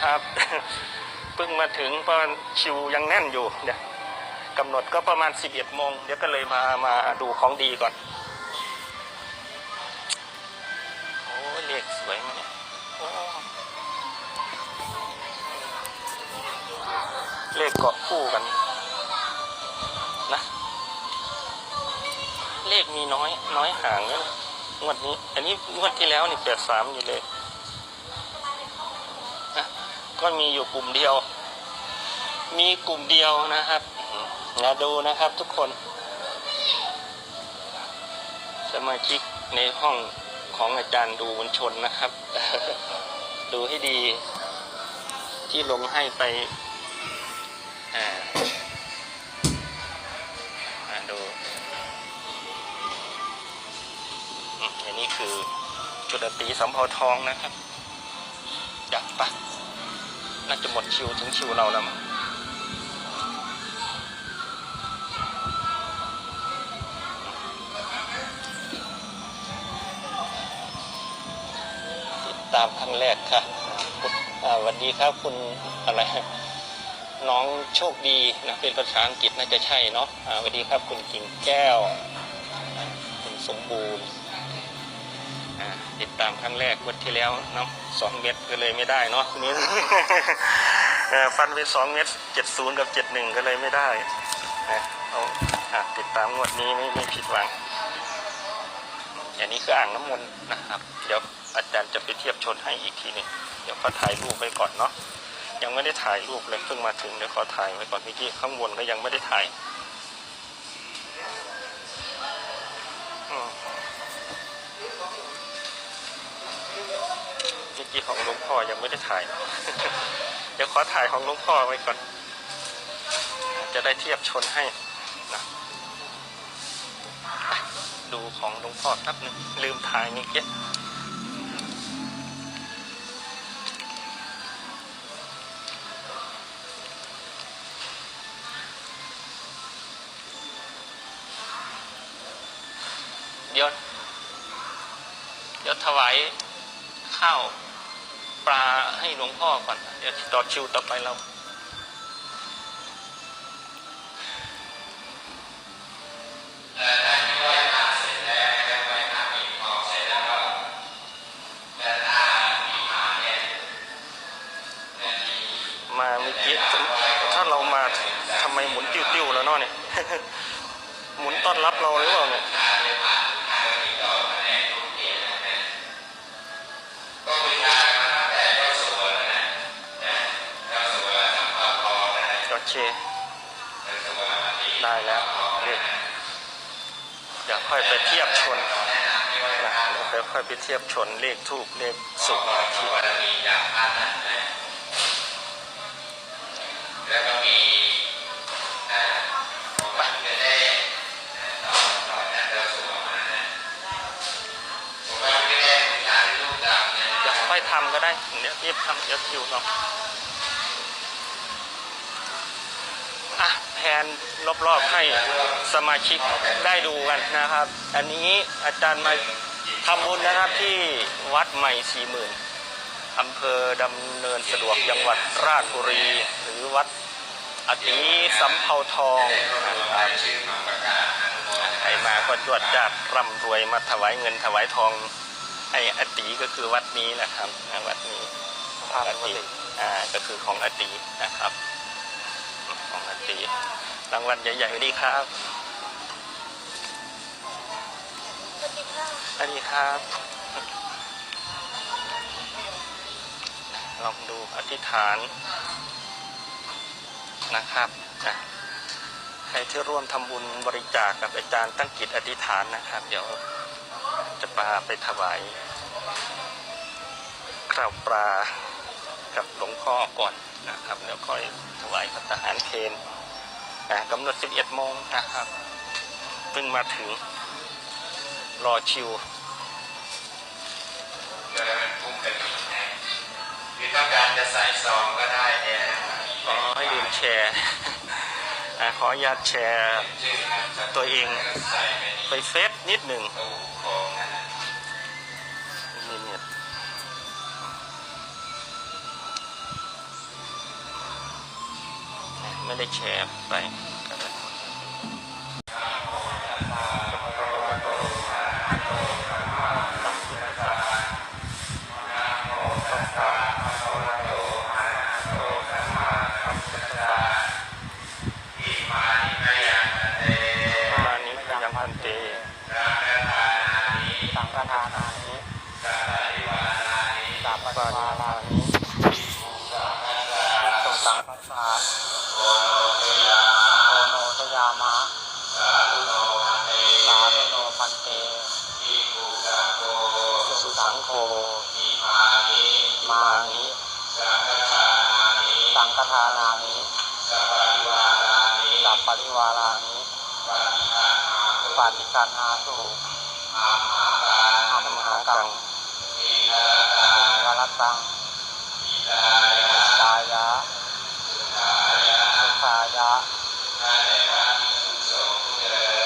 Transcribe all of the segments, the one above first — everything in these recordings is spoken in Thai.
นะครับ เพิ่งมาถึงเพราะคิวยังแน่นอยู่เดี๋ยวกำหนดก็ประมาณ 11โมงเดี๋ยวก็เลยมามาดูของดีก่อน โอ้เลขสวยมาเนี่ยเลขเกาะคู่กันนะ เลขมีน้อยน้อยห่างนะงวดนี้ อันนี้งวดที่แล้วนี่แปดสามอยู่เลย ก็มีอยู่กลุ่มเดียว มีกลุ่มเดียวนะครับนะดูนะครับทุกคน สมาชิกในห้องของอาจารย์ดูบนชนนะครับ ดูให้ดี ที่ลงให้ไปอ่ามาดูอันนี้คือจุดตีสำเภาทองนะครับจับปะ น่าจะหมดคิวถึงคิวเราแล้วมั้งติดตามครั้งแรกค่ะสวัสดีครับคุณอะไรน้องโชคดีนะเป็นภาษาอังกฤษน่าจะใช่เนาะสวัสดีครับคุณกิ่งแก้ว คุณสมบูรณ์ ติดตามครั้งแรกวันที่แล้วเนาะสองเม็ดก็เลยไม่ได้เนาะนี้เอ่อฟันไปสองเม็ดเจ็ดศูนย์กับเจ็ดหนึ่งก็เลยไม่ได้นะเอาอะติดตามงวดนี้ไม่ไม่ผิดหวัง อย่างนี้คืออ่างน้ำมนต์นะครับ เดี๋ยวอาจารย์จะไปเทียบชนให้อีกทีหนึ่งเดี๋ยวก็ถ่ายรูปไว้ก่อนเนาะยังไม่ได้ถ่ายรูปเลยเพิ่งมาถึงเดี๋ยวขอถ่ายไว้ก่อนเมื่อกี้ข้างบนก็ยังไม่ได้ถ่าย กี้ของหลวงพ่อยังไม่ได้ถ่าย เดี๋ยวขอถ่ายของหลวงพ่อไว้ก่อน จะได้เทียบชนให้นะดูของหลวงพ่อแป๊บนึงลืมถ่ายเมื่อกี้เดี๋ยวเดี๋ยวถวายข้าว ปลาให้หลวงพ่อก่อน เดี๋ยวต่อคิวต่อไปเรามาเมื่อกี้ถ้าเรามาทำไมหมุนติ้วๆแล้วเนาะเนี่ย หมุนต้อนรับเราหรือเปล่าเนี่ย เค ได้แล้วเรียกเดี๋ยวค่อยไปเทียบชนนะเดี๋ยวค่อยไปเทียบชนเลขทูบเลขสุขที่แล้วก็มีอ่อวันเกิดได้ต่อต่อจากเดิมสู่มานะผมว่าไม่ได้บูชาในรูปดำเนี่ยเดี๋ยวค่อยทำก็ได้ เดี๋ยวรีบทำเดี๋ยวคิวเราะแผ นรอบๆให้สมาชิกได้ดูกันนะครับ อันนี้อาจารย์มาทำบุญนะครับที่วัดใหม่สี่หมื่นอำเภอดำเนินสะดวกจังหวัดราชบุรี หรือวัดอติสำเภาทองนะครับชื่อมากาศอนุโมทใครมาก็จวดจาดร่ำรวยมาถวายเงินถวายทองไอ้อติก็คือวัดนี้นะครับวัดนี้ของอติอ่าก็คือของอตินะครับ ของอติรางวัลใหญ่ๆดีครับสวัสดีค่ะสวัสดีครับ ลองดูอธิษฐานนะครับนะใครที่ร่วมทำบุญบริจาคกับอาจารย์ตั้งจิตอธิษฐานนะครับ เดี๋ยวจะพาไปถวายข้าวปลากับหลวงพ่อก่อนนะครับเดี๋ยวค่อยถวายพระทหารเพนน กำหนด 11 โมงนะครับเพิ่งมาถึงรอชิวก็เลยมันพุ่งกันคือต้องการจะใส่ซองก็ได้เนี่ยขอให้ลืมแชร์ขออนุญาตแชร์ตัวเองไปเฟซนิดหนึ่ง ไม่ได้แชร์ไปมานี้ก็ยังพันเต สังฆทานานิสัพพะวารานิตรงสังฆทานโอโนทยามะสาธุโนพันเต สังโฆมานิสังฆทานานิสัพปริวารานิปาติคันาสุอัมหากังอิวรตังตายะสุขายะ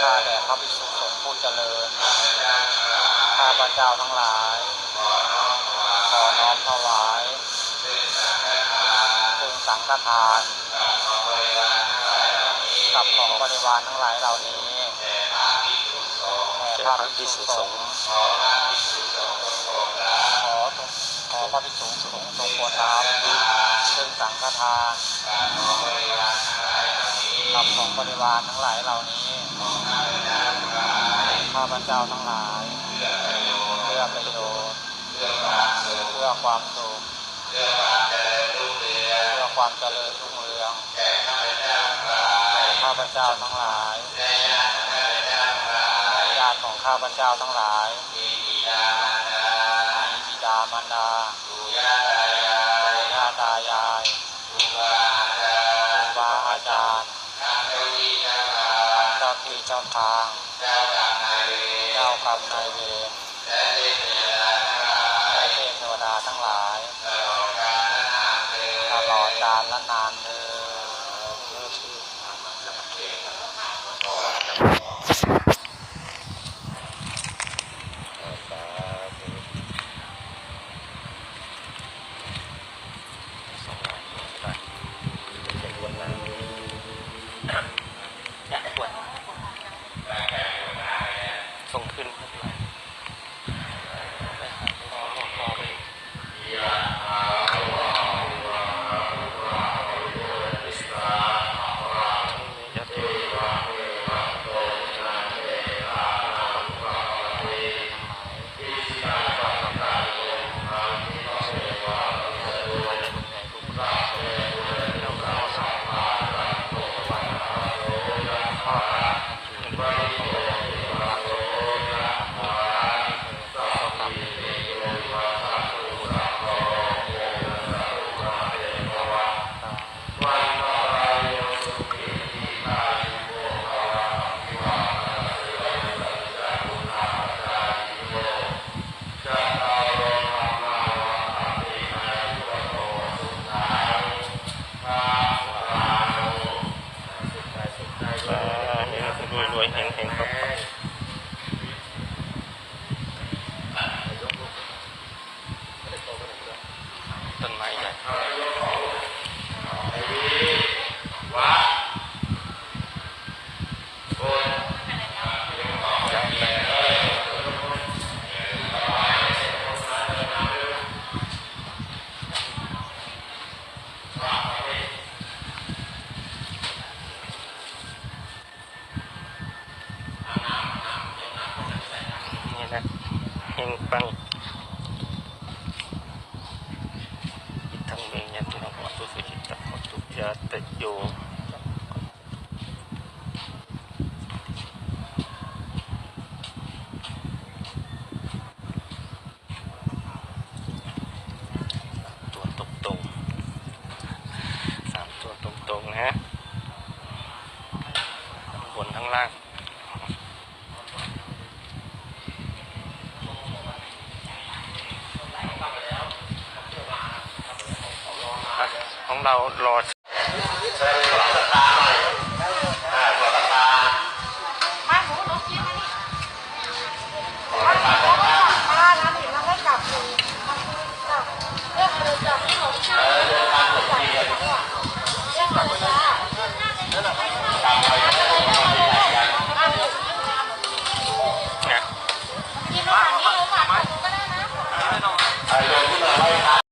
ข้าแด่พระภิกษุสงฆ์ผู้เจริญ ข้าพระเจ้าทั้งหลาย ขอน้อมถวายซึ่งสังฆทานกับของบริวารทั้งหลายเหล่านี้แด่แก่พระพระภิพิกสุษุสงฆ์ขอขอพระภิกษุสงฆ์จงโปรดรับซึ่งสังฆทานกับของบริวารทั้งหลายเหล่านี้ข้าพเจ้าทั้งหลาย เพื่อประโยชน์เพื่อความสุขเพื่อความเจริญรุ่งเรืองแก่ข้าพเจ้าทั้งหลายญาติของข้าพเจ้าทั้งหลายมีบิดามารดาปู่ย่าตายายครูบาอาจารย์เจ้าที่เจ้าทางเจ้า กรรมนายเวรและเทพเทวดาทั้งหลายตลอดกาลและนานเธอญ สองร้อยบาทเป็นวันนั้นอยากปวด ส่งขึ้น รวยรวยเฮงเฮงครับต้นไม้ใหญ่นี่นะเฮงปังอิทังเมยันตุนังวัตุสุจิตตะวัตุ ยาตะโยตัวตรงตรงสามตัวตรงตรงนะทั้งบนทั้งล่างของเรารอ